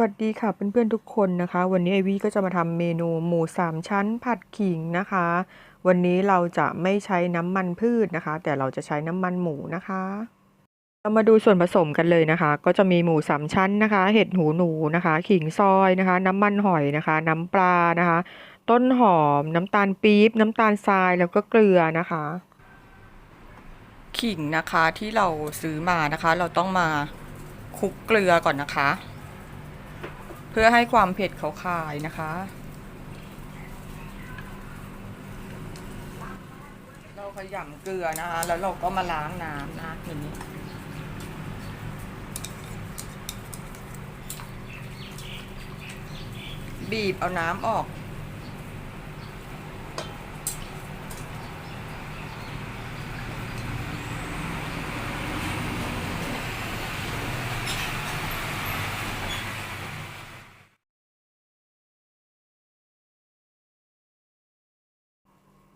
วัสดีค่ะเพื่อนๆทุกคนนะคะ วันนี้ไอวี่ก็จะมาทำเมนูหมูสามชั้นผัดขิงนะคะ วันนี้เราจะไม่ใช้น้ำมันพืชนะคะ แต่เราจะใช้น้ำมันหมูนะคะ เรามาดูส่วนผสมกันเลยนะคะ ก็จะมีหมูสามชั้นนะคะ เห็ดหูหนูนะคะ ขิงซอยนะคะ น้ำมันหอยนะคะ น้ำปลานะคะ ต้นหอม น้ำตาลปี๊บน้ำตาลทรายแล้วก็เกลือนะคะ ขิงนะคะที่เราซื้อมานะคะ เราต้องมาคลุกเกลือก่อนนะคะ พื่อให้ความเผ็ดเขาคายนะคะ เราขยำเกลือนะคะ แล้วเราก็มาล้างน้ำนะทีนี้บีบเอาน้ำออก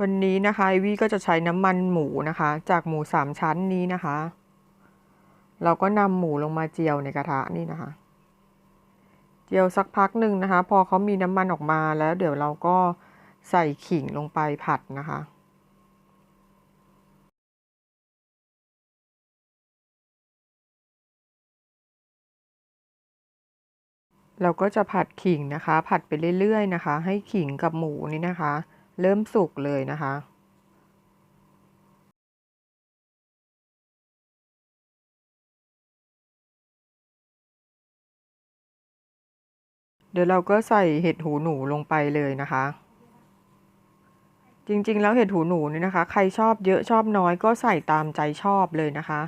วันนี้นะคะไอวี่ก็จะใช้น้ำมันหมูนะคะ จากหมูสามชั้นนี้นะคะ เราก็นำหมูลงมาเจียวในกระทะนี่นะคะ เจียวสักพักหนึ่งนะคะ พอเขามีน้ำมันออกมาแล้วเดี๋ยวเราก็ใส่ขิงลงไปผัดนะคะ เราก็จะผัดขิงนะคะ ผัดไปเรื่อยๆนะคะ ให้ขิงกับหมูนี่นะคะ เริ่มสุกเลยนะคะ เดี๋ยวเราก็ใส่เห็ดหูหนูลงไปเลยนะคะ จริงๆ แล้วเห็ดหูหนูนี่นะคะ ใครชอบเยอะชอบน้อยก็ใส่ตามใจชอบเลยนะคะ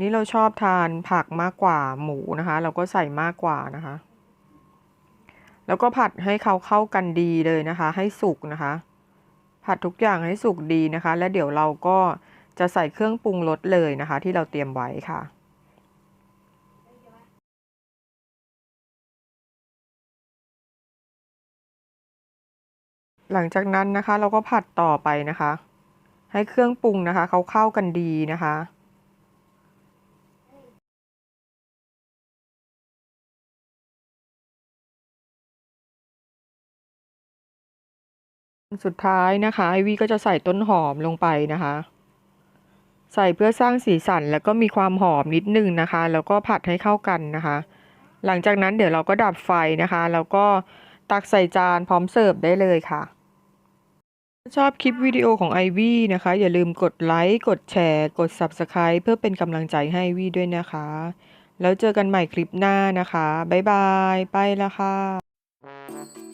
นี่เราชอบทานผักมากกว่าหมูนะคะ เราก็ใส่มากกว่านะคะ แล้วก็ผัดให้เขาเข้ากันดีเลยนะคะ ให้สุกนะคะ ผัดทุกอย่างให้สุกดีนะคะ แล้วเดี๋ยวเราก็จะใส่เครื่องปรุงรสเลยนะคะ ที่เราเตรียมไว้ค่ะหลังจากนั้นนะคะเราก็ผัดต่อไปนะคะ ให้เครื่องปรุงนะคะเขาเข้ากันดีนะคะ สุดท้ายนะคะไอวี่ก็จะใส่ต้นหอมลงไปนะคะ ใส่เพื่อสร้างสีสันแล้วก็มีความหอมนิดนึงนะคะ แล้วก็ผัดให้เข้ากันนะคะ หลังจากนั้นเดี๋ยวเราก็ดับไฟนะคะ แล้วก็ตักใส่จานพร้อมเสิร์ฟได้เลยค่ะถ้าชอบคลิปวิดีโอของไอวี่นะคะ อย่าลืมกดไลค์กดแชร์ กด Subscribe เพื่อเป็นกำลังใจให้วี่ด้วยนะคะ แล้วเจอกันใหม่คลิปหน้านะคะ บ๊ายบาย ไปล้วค่ะ